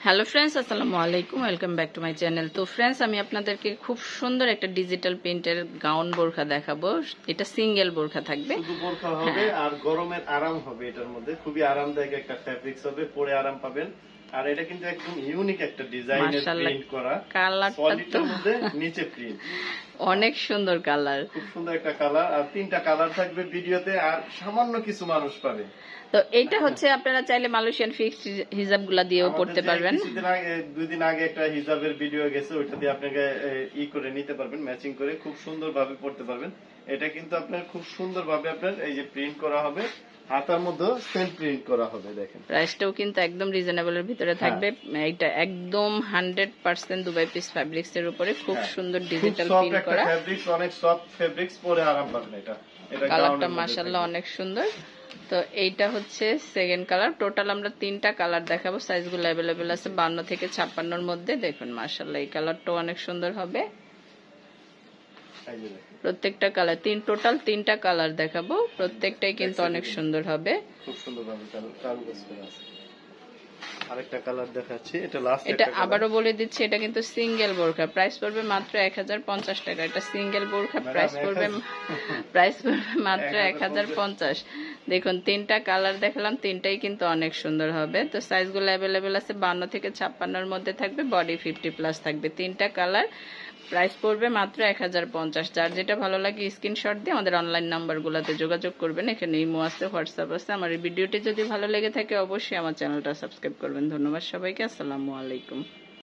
Hello friends আসসালামু আলাইকুম welcome back to my channel তো ফ্রেন্ডস আমি আপনাদেরকে খুব সুন্দর একটা ডিজিটাল প্রিন্টের গাউন বোরখা দেখাবো। এটা সিঙ্গেল বোরখা থাকবে। বোরখা হবে আর গরমের আরাম হবে এটার মধ্যে। খুবই আরামদায়ক একটা ফ্যাব্রিক্স হবে পরে আরাম পাবেন। আর এটা কিন্তু একদম ইউনিক একটা ডিজাইনের প্রিন্ট করা। কালারটা তো নিচে প্রিন্ট অনেক সুন্দর কালার। খুব সুন্দর একটা কালার। আর তিনটা কালার থাকবে ভিডিওতে আর সামান্য কিছু মানুষ পাবে। তো এটা হচ্ছে আপনারা চাইলে মালয়েশিয়ান ফিক্সড হিজাবগুলা দিয়েও পড়তে পারবেন। দুই দিন আগে একটা হিজাবের ভিডিও গেছে ওইটা দিয়ে আপনাকে ই করে নিতে পারবেন ম্যাচিং করে খুব সুন্দর ভাবে পড়তে পারবেন। এটা কিন্তু আপনার খুব সুন্দর ভাবে আপনার এই যে প্রিন্ট করা হবে হাতার মধ্যে সেম প্রিন্ট করা হবে দেখেন। প্রাইসটাও কিন্তু একদম রিজনেবলের ভিতরে থাকবে। হ্যাঁ। এটা একদম hundred percent Dubai piece fabrics এর উপরে খুব হ্যাঁ। সুন্দর ডিজিটাল প্রিন্ট করা। ফেব্রিক্স অনেক সফট ফেব্রিক্স পরে আরাম পাবেন এটা। এটা কালারটা থাকবে। অনেক সুন্দর। তো এইটা হচ্ছে সেকেন্ড কালার টোটাল আমরা তিনটা কালার দেখাবো। সাইজগুলো অ্যাভেলেবেল আছে বান্ন থেকে ছাপ্পান্নর মধ্যে। দেখুন মাসাল্লাহ এই কালারটাও অনেক সুন্দর হবে। প্রত্যেকটা কালার তিন টোটাল তিনটা কালার দেখাবো। প্রত্যেকটাই কিন্তু অনেক সুন্দর হবে। খুব সুন্দর ভাবে কারুকাজ করা আছে আরেকটা কালার দেখাচ্ছি এটা লাস্ট এটা আবারও বলে দিচ্ছি এটা কিন্তু সিঙ্গেল বোরখা। প্রাইস পড়বে মাত্র এক হাজার পঞ্চাশ টাকা। এটা সিঙ্গেল বোরখা প্রাইস পড়বে প্রাইস পড়বে মাত্র এক হাজার পঞ্চাশ। দেখুন তিনটা কালার দেখালাম তিনটাই কিন্তু অনেক সুন্দর হবে। তো সাইজগুলো অ্যাভেলেবেল আছে বান্ন থেকে ছাপ্পান্নর মধ্যে থাকবে বডি ফিফটি প্লাস থাকবে। তিনটা কালার প্রাইস পড়বে মাত্র এক হাজার পঞ্চাশ। যার যেটা ভালো লাগে স্ক্রিনশট দিয়ে আমাদের অনলাইন নাম্বারগুলোতে যোগাযোগ করবেন। এখানে ইমো আছে হোয়াটসঅ্যাপ আছে। আমার এই ভিডিওটি যদি ভালো লেগে থাকে অবশ্যই আমার চ্যানেলটা সাবস্ক্রাইব করবেন ধন্যবাদ সবাইকে। আসসালামু আলাইকুম।